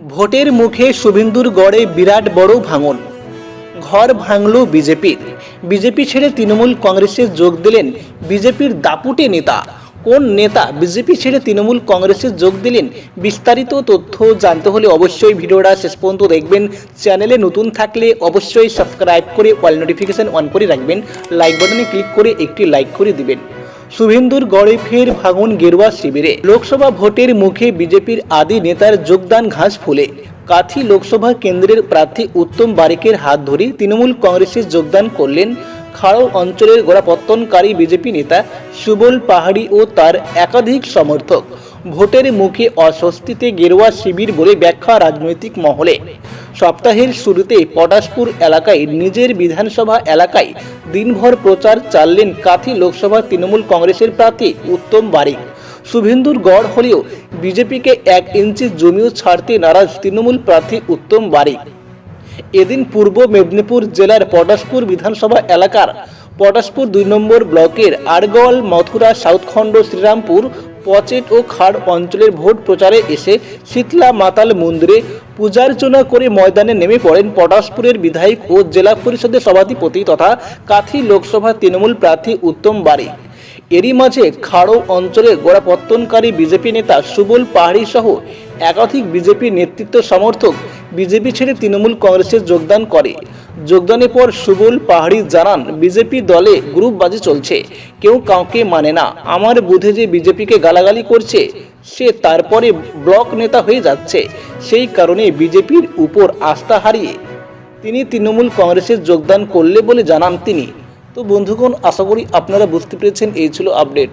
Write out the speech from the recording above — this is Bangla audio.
ভোটের মুখে শুভেন্দুর গড়ে বিরাট বড় ভাঙন। ঘর ভাঙল বিজেপির। বিজেপি ছেড়ে তৃণমূল কংগ্রেসে যোগ দিলেন বিজেপির দাপুটে নেতা। কোন নেতা বিজেপি ছেড়ে তৃণমূল কংগ্রেসে যোগ দিলেন বিস্তারিত তথ্য জানতে হলে অবশ্যই ভিডিওটা শেষ পর্যন্ত দেখবেন। চ্যানেলে নতুন থাকলে অবশ্যই সাবস্ক্রাইব করে অল নোটিফিকেশন অন করে রাখবেন। লাইক বাটনে ক্লিক করে একটি লাইক করে দিবেন। শুভেন্দুর গড়ে ফের ভাঙন গেরুয়া শিবিরে। লোকসভা ভোটের মুখে বিজেপির আদি নেতার যোগদান ঘাস ফুলে। কাথি লোকসভা কেন্দ্রের প্রার্থী উত্তম বারিকের হাত ধরে তৃণমূল কংগ্রেসে যোগদান করলেন খাড়ো অঞ্চলের গোড়াপত্তনকারী বিজেপি নেতা সুবল পাহাড়ি ও তার একাধিক সমর্থক। ভোটের মুখে অস্বস্তিতে গেরুয়া শিবির বলে ব্যাখ্যা রাজনৈতিক মহলে। সপ্তাহের শুরুতে পটাশপুর এলাকায় নিজের বিধানসভা এলাকায় দিনভর প্রচার চাললেন কাথি লোকসভা তৃণমূল কংগ্রেসের প্রার্থী উত্তম বারিক। শুভেন্দুর গড় হলেও বিজেপিকে এক ইঞ্চি জমিও ছাড়তে নারাজ তৃণমূল প্রার্থী উত্তম বারিক। এদিন পূর্ব মেদিনীপুর জেলার পটাশপুর বিধানসভা এলাকার পটাশপুর দুই নম্বর ব্লকের আরগল মথুরা, সাউথখণ্ড, শ্রীরামপুর পচেট ও খাড় অঞ্চলের ভোট প্রচারে এসে শীতলা মাতাল মন্দিরে পূজার্চনা করে ময়দানে নেমে পড়েন পটাশপুরের বিধায়ক ও জেলা পরিষদের সভাধিপতি তথা কাথি লোকসভা তৃণমূল প্রার্থী উত্তম বারিক এরই মাঝে খাড়ো অঞ্চলের গোড়াপত্তনকারী বিজেপি নেতা সুবল পাহাড়ি সহ একাধিক বিজেপি নেতৃত্ব সমর্থক বিজেপি ছেড়ে তৃণমূল কংগ্রেসে যোগদান করে। যোগদানের পর সুবল পাহাড়ি জানান, বিজেপি দলে গ্রুপ গ্রুপবাজি চলছে। কেউ কাউকে মানে না। আমার বুধে যে বিজেপিকে গালাগালি করছে, সে তারপরে ব্লক নেতা হয়ে যাচ্ছে। সেই কারণে বিজেপির উপর আস্থা হারিয়ে তিনি তৃণমূল কংগ্রেসে যোগদান করলে বলে জানান তিনি। তো বন্ধুগণ, আশা করি আপনারা বুঝতে পেরেছেন, এই ছিল আপডেট